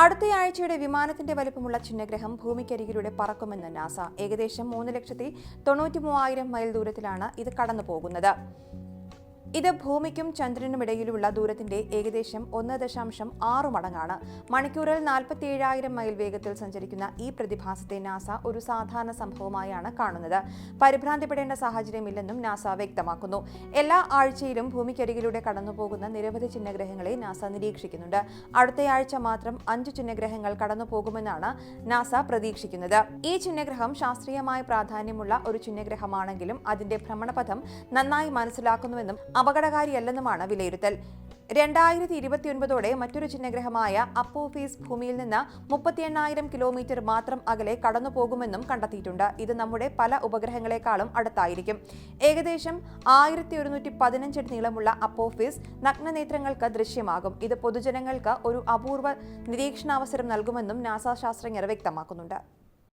അടുത്തയാഴ്ചയുടെ വിമാനത്തിന്റെ വലിപ്പമുള്ള ചിഹ്നഗ്രഹം ഭൂമിക്കരികിലൂടെ പറക്കുമെന്ന് നാസ. ഏകദേശം മൂന്ന് ലക്ഷത്തി തൊണ്ണൂറ്റി മൂവായിരം മൈൽ ദൂരത്തിലാണ് ഇത് കടന്നു പോകുന്നത് ഇത് ഭൂമിക്കും ചന്ദ്രനുമിടയിലുള്ള ദൂരത്തിന്റെ ഏകദേശം ഒന്ന് ദശാംശം ആറ് മടങ്ങാണ്. മണിക്കൂറിൽ നാൽപ്പത്തി ഏഴായിരം മൈൽ വേഗത്തിൽ സഞ്ചരിക്കുന്ന ഈ പ്രതിഭാസത്തെ നാസ ഒരു സാധാരണ സംഭവമായാണ് കാണുന്നത്. പരിഭ്രാന്തിപ്പെടേണ്ട സാഹചര്യമില്ലെന്നും നാസ വ്യക്തമാക്കുന്നു. എല്ലാ ആഴ്ചയിലും ഭൂമിക്കരികിലൂടെ കടന്നുപോകുന്ന നിരവധി ചിഹ്നഗ്രഹങ്ങളെ നാസ നിരീക്ഷിക്കുന്നുണ്ട്. അടുത്തയാഴ്ച മാത്രം അഞ്ച് ചിഹ്നഗ്രഹങ്ങൾ കടന്നുപോകുമെന്നാണ് നാസ പ്രതീക്ഷിക്കുന്നത്. ഈ ചിഹ്നഗ്രഹം ശാസ്ത്രീയമായ പ്രാധാന്യമുള്ള ഒരു ചിഹ്നഗ്രഹമാണെങ്കിലും അതിന്റെ ഭ്രമണപഥം നന്നായി മനസ്സിലാക്കുന്നുവെന്നും അപകടകാരിയല്ലെന്നുമാണ് വിലയിരുത്തൽ. രണ്ടായിരത്തി ഇരുപത്തിയൊൻപതോടെ മറ്റൊരു ചിഹ്നഗ്രഹമായ അപ്പോഫീസ് ഭൂമിയിൽ നിന്ന് മുപ്പത്തി എണ്ണായിരം കിലോമീറ്റർ മാത്രം അകലെ കടന്നുപോകുമെന്നും കണ്ടെത്തിയിട്ടുണ്ട്. ഇത് നമ്മുടെ പല ഉപഗ്രഹങ്ങളെക്കാളും അടുത്തായിരിക്കും. ഏകദേശം ആയിരത്തി ഒരുന്നൂറ്റി പതിനഞ്ച് അടി നീളമുള്ള അപ്പോഫീസ് നഗ്നനേത്രങ്ങൾക്ക് ദൃശ്യമാകും. ഇത് പൊതുജനങ്ങൾക്ക് ഒരു അപൂർവ നിരീക്ഷണാവസരം നൽകുമെന്നും നാസ ശാസ്ത്രജ്ഞർ വ്യക്തമാക്കുന്നുണ്ട്.